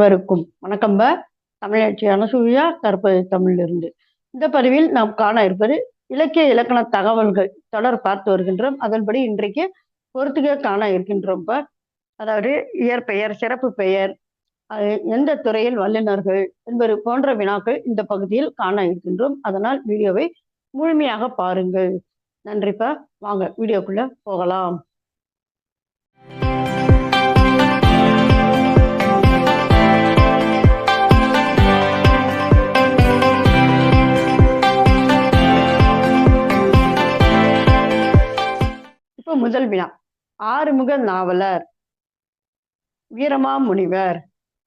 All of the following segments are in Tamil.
அனைவருக்கும் வணக்கம்ப தமிழாட்சி அனசூயா கற்பது தமிழிலிருந்து. இந்த பதிவில் நாம் காண இருப்பது இலக்கிய இலக்கண தகவல்கள் தொடர் பார்த்து வருகின்றோம். அதன்படி இன்றைக்கு பொறுத்துக காண இருக்கின்றோம் அதாவது இயற்பெயர் சிறப்பு பெயர் அது எந்த துறையில் வல்லுநர்கள் என்பது போன்ற வினாக்கள் இந்த பகுதியில் காண இருக்கின்றோம். அதனால் வீடியோவை முழுமையாக பாருங்கள். நன்றிப்பா வாங்க வீடியோக்குள்ள போகலாம். முதல் வினா. ஆறுமுக நாவலர். வீரமா முனிவர்.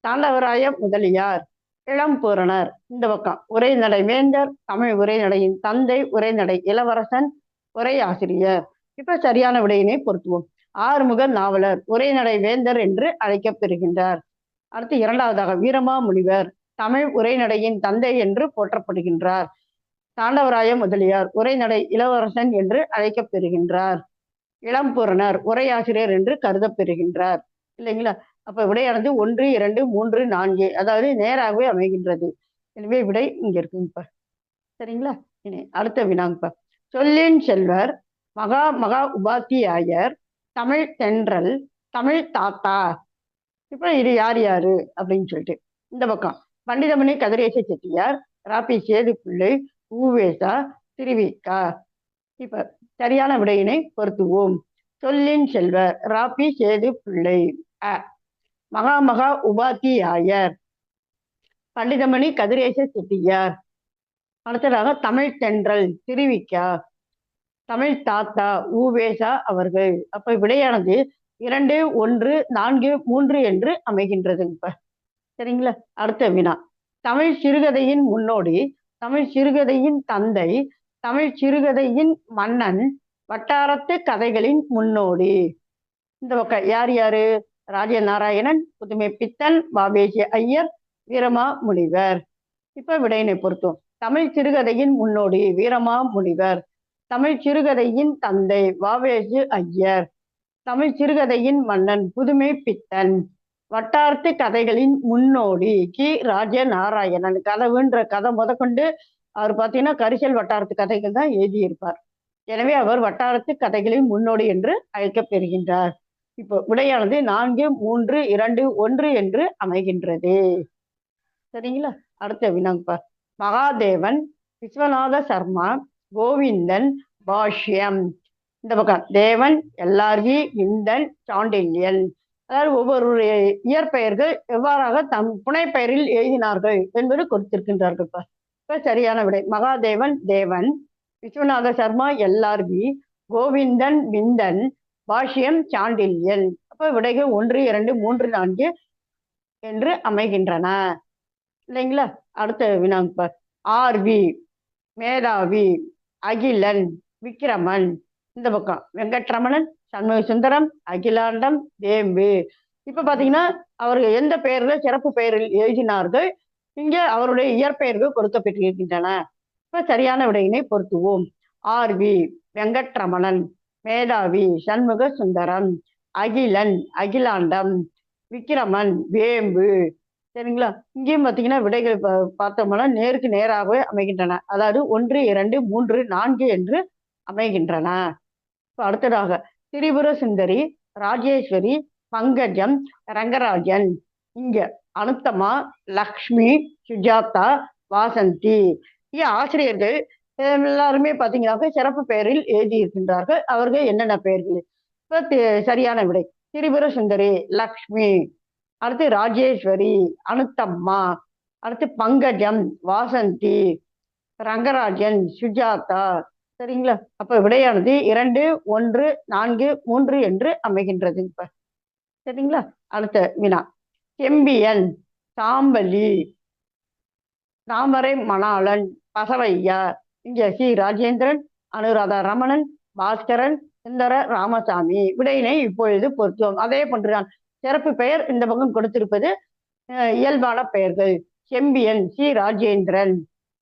தாண்டவராய முதலியார். இளம்பூரணர் இந்த பக்கம். உரைநடை வேந்தர் தமிழ் உரைநடையின் தந்தை உரைநடை இளவரசன் உரை ஆசிரியர். இப்ப சரியான விடையினை பொருத்துவோம். ஆறுமுக நாவலர். உரைநடை வேந்தர் என்று அழைக்கப்பெறுகின்றார் அடுத்து இரண்டாவதாக வீரமா முனிவர். தமிழ் உரைநடையின் தந்தை என்று போற்றப்படுகின்றார். தாண்டவராய முதலியார். உரைநடை இளவரசன் என்று அழைக்கப்பெறுகின்றார் இளம்பொருணர் உரையாசிரியர் என்று கருதப்பெறுகின்றார் இல்லைங்களா? அப்ப விடையானது ஒன்று இரண்டு மூன்று நான்கு. அதாவது நேராகவே அமைகின்றது. எனவே விடை இங்க இருக்குங்கப்பா. சரிங்களா? இனி அடுத்த வினாங்கப்பா. சொல்லின் செல்வர் மகா மகா உபாத்தியாயர் தமிழ் தென்றல் தமிழ் தாத்தா. இப்ப இது யார் யாரு? அப்படின்னு சொல்லிட்டு. இந்த பக்கம். பண்டிதமணி கதிரேச செட்டியார் ராபி சேது பிள்ளை ஊவேசா திருவிக்கா. இப்ப சரியான விடையினை பொருத்துவோம். சொல்லின் செல்வர் ராபி சேது பிள்ளை. அ. மகா மகா உபாத்தியாயர். பண்டிதமணி கதிரேச செட்டியார். அடுத்ததாக தமிழ் தென்றல் திருவிக்கா. தமிழ் தாத்தா ஊவேசா அவர்கள். அப்ப விடையானது இரண்டு ஒன்று நான்கு மூன்று என்று அமைகின்றது இப்ப. சரிங்களா? அடுத்த வினா. தமிழ் சிறுகதையின் முன்னோடி தமிழ் சிறுகதையின் தந்தை தமிழ் சிறுகதையின் மன்னன் வட்டாரத்து கதைகளின் முன்னோடி. இந்த பக்கம் யார் யாரு? ராஜ நாராயணன் புதுமை பித்தன் பாபேஜி ஐயர் வீரமா முனிவர் இப்ப விடையினை பொருத்தும் தமிழ் சிறுகதையின் முன்னோடி வீரமா முனிவர் தமிழ் சிறுகதையின் தந்தை வாவேஜு ஐயர். தமிழ் சிறுகதையின் மன்னன் புதுமை பித்தன். வட்டாரத்து கதைகளின் முன்னோடி கி. ராஜ நாராயணன். கதவுன்ற கதை முதற்கொண்டு அவர் பார்த்தீங்கன்னா கரிசல் வட்டாரத்து கதைகள் தான் எழுதியிருப்பார். எனவே அவர் வட்டாரத்து கதைகளின் முன்னோடி என்று அழைக்கப்பெறுகின்றார் இப்போ விடையானது நான்கு மூன்று இரண்டு ஒன்று என்று அமைகின்றது. சரிங்களா? அடுத்த வினாங்கப்பா. மகாதேவன் விஸ்வநாத சர்மா கோவிந்தன் பாஷ்யம். இந்த பக்கம் தேவன் எல்ஆர்வி இந்தன் சாண்டில்யன். அதாவது ஒவ்வொருடைய இயற்பெயர்கள் எவ்வாறாக தம் புனைப்பெயரில் எழுதினார்கள் என்பது கொடுத்திருக்கின்றார்கள்ப்பா. சரியான விடை. மகாதேவன் தேவன் விஸ்வநாத சர்மா எல்ஆர்பி கோவிந்தன் விந்தன் பாஷ்யம் சாண்டில்யன். அப்ப விடைகள் ஒன்று இரண்டு மூன்று நான்கு என்று அமைகின்றன. இல்லைங்களா? அடுத்த வினாங்க ஆர்வி மேதாவி அகிலன் விக்கிரமன். இந்த பக்கம் வெங்கட்ரமணன் சண்முக சுந்தரம் அகிலாண்டம் தேம்பு. இப்ப பாத்தீங்கன்னா அவர்கள் எந்த பெயர்ல சிறப்பு பெயரில் எழுதினார்கள்? இங்கே அவருடைய இயற்பெயர்கள் கொடுக்கப்பட்டிருக்கின்றன இப்ப சரியான விடையினை பொருத்துவோம். ஆர்வி வெங்கட்ரமணன் மேதாவி சண்முக சுந்தரம் அகிலன் அகிலாண்டம் விக்கிரமன் வேம்பு. சரிங்களா? இங்கேயும் பார்த்தீங்கன்னா விடைகள் பார்த்தோம்னா நேருக்கு நேராகவே அமைகின்றன. அதாவது ஒன்று இரண்டு மூன்று நான்கு என்று அமைகின்றன. இப்போ அடுத்ததாக திரிபுர சுந்தரி ராஜேஸ்வரி பங்கஜம் ரங்கராஜன். இங்க அனுத்தமா லக்ஷ்மி சுஜாதா வாசந்தி. ஆசிரியர்கள் எல்லாருமே பார்த்தீங்கன்னாக்க சிறப்பு பெயரில் எழுதி இருக்கின்றார்கள் அவர்கள் என்னென்ன பெயர்கள்? இப்போ சரியான விடை. திரிபுர சுந்தரி லக்ஷ்மி. அடுத்து ராஜேஸ்வரி அனுத்தம்மா. அடுத்து பங்கஜம் வாசந்தி. ரங்கராஜன் சுஜாதா. சரிங்களா? அப்ப விடையானது இரண்டு ஒன்று நான்கு மூன்று என்று அமைகின்றது இப்ப. சரிங்களா? அடுத்த வினா. செம்பியன் சாம்பலி தாமரை மணாளன் பசவையா இங்கே சி. ராஜேந்திரன் அனுராதா ரமணன் பாஸ்கரன் சுந்தர ராமசாமி. விடையினை இப்பொழுது பொருத்துவோம் அதே போன்றுதான். சிறப்பு பெயர் இந்த பக்கம் கொடுத்திருப்பது இயல்பான பெயர்கள். செம்பியன் சி. ராஜேந்திரன்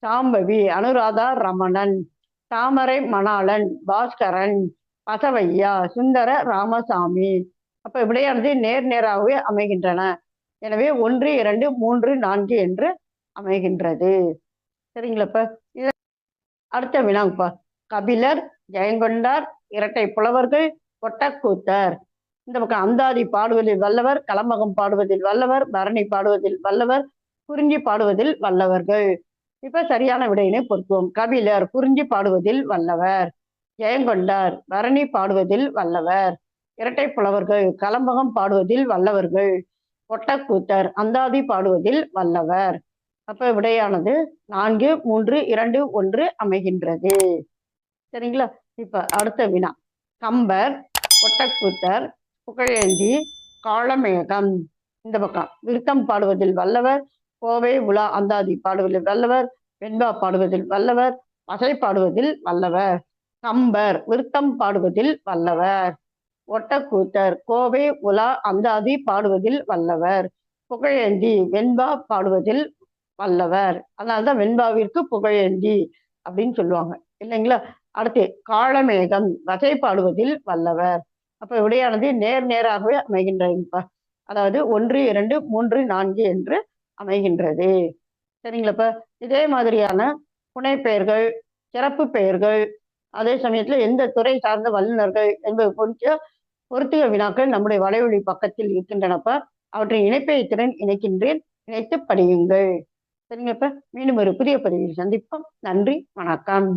சாம்பவி அனுராதா ரமணன் தாமரை மணாளன் பாஸ்கரன் பசவையா சுந்தர ராமசாமி. அப்ப விடையானது நேர் நேராகவே அமைகின்றன. எனவே ஒன்று இரண்டு மூன்று நான்கு என்று அமைகின்றது. சரிங்களாப்பா? இத அடுத்த வினாங்கப்பா கபிலர் ஜெயங்கொண்டார் இரட்டை புலவர்கள் கொட்டக்கூத்தர். இந்த பக்கம் அந்தாதி பாடுவதில் வல்லவர் கலம்பகம் பாடுவதில் வல்லவர் பரணி பாடுவதில் வல்லவர் குறிஞ்சி பாடுவதில் வல்லவர்கள். இப்ப சரியான விடையினை பொருத்துவோம் கபிலர் குறிஞ்சி பாடுவதில் வல்லவர். ஜெயங்கொண்டார் பரணி பாடுவதில் வல்லவர். இரட்டை புலவர்கள் கலம்பகம் பாடுவதில் வல்லவர்கள். ஒட்டக்கூத்தர் அந்தாதி பாடுவதில் வல்லவர். அப்ப விடையானது நான்கு மூன்று இரண்டு ஒன்று அமைகின்றது. சரிங்களா? இப்ப அடுத்த வினா. கம்பர் ஒட்டக்கூத்தர் புகழேந்தி காளமேகம். இந்த பக்கம். விருத்தம் பாடுவதில் வல்லவர் கோவை உலா அந்தாதி பாடுவதில் வல்லவர் வெண்பா பாடுவதில் வல்லவர் பசை பாடுவதில் வல்லவர். கம்பர் விருத்தம் பாடுவதில் வல்லவர். ஒட்டக்கூத்தர். கோவை உலா அந்தாதி பாடுவதில் வல்லவர். புகழேந்தி வெண்பா பாடுவதில் வல்லவர். அதனால்தான் வெண்பாவிற்கு புகழேந்தி அப்படின்னு சொல்லுவாங்க. இல்லைங்களா? அடுத்து காளமேகம் வகை பாடுவதில் வல்லவர். அப்ப விடையானது நேர் நேராகவே அமைகின்றதுப்பா அதாவது ஒன்று இரண்டு மூன்று நான்கு என்று அமைகின்றது. சரிங்களாப்பா இதே மாதிரியான புனைப்பெயர்கள் சிறப்பு பெயர்கள் அதே சமயத்துல எந்த துறை சார்ந்த வல்லுநர்கள் என்பது பொறுத்த பொருத்துக வினாக்கள் நம்முடைய வலைவழி பக்கத்தில் இருக்கின்றனப்பா அவற்றின் இணைப்பை திறன் இணைக்கின்றேன். இணைத்து படியுங்கள். சரிங்கப்பா மீண்டும் ஒரு புதிய பதிவில் சந்திப்போம். நன்றி. வணக்கம்.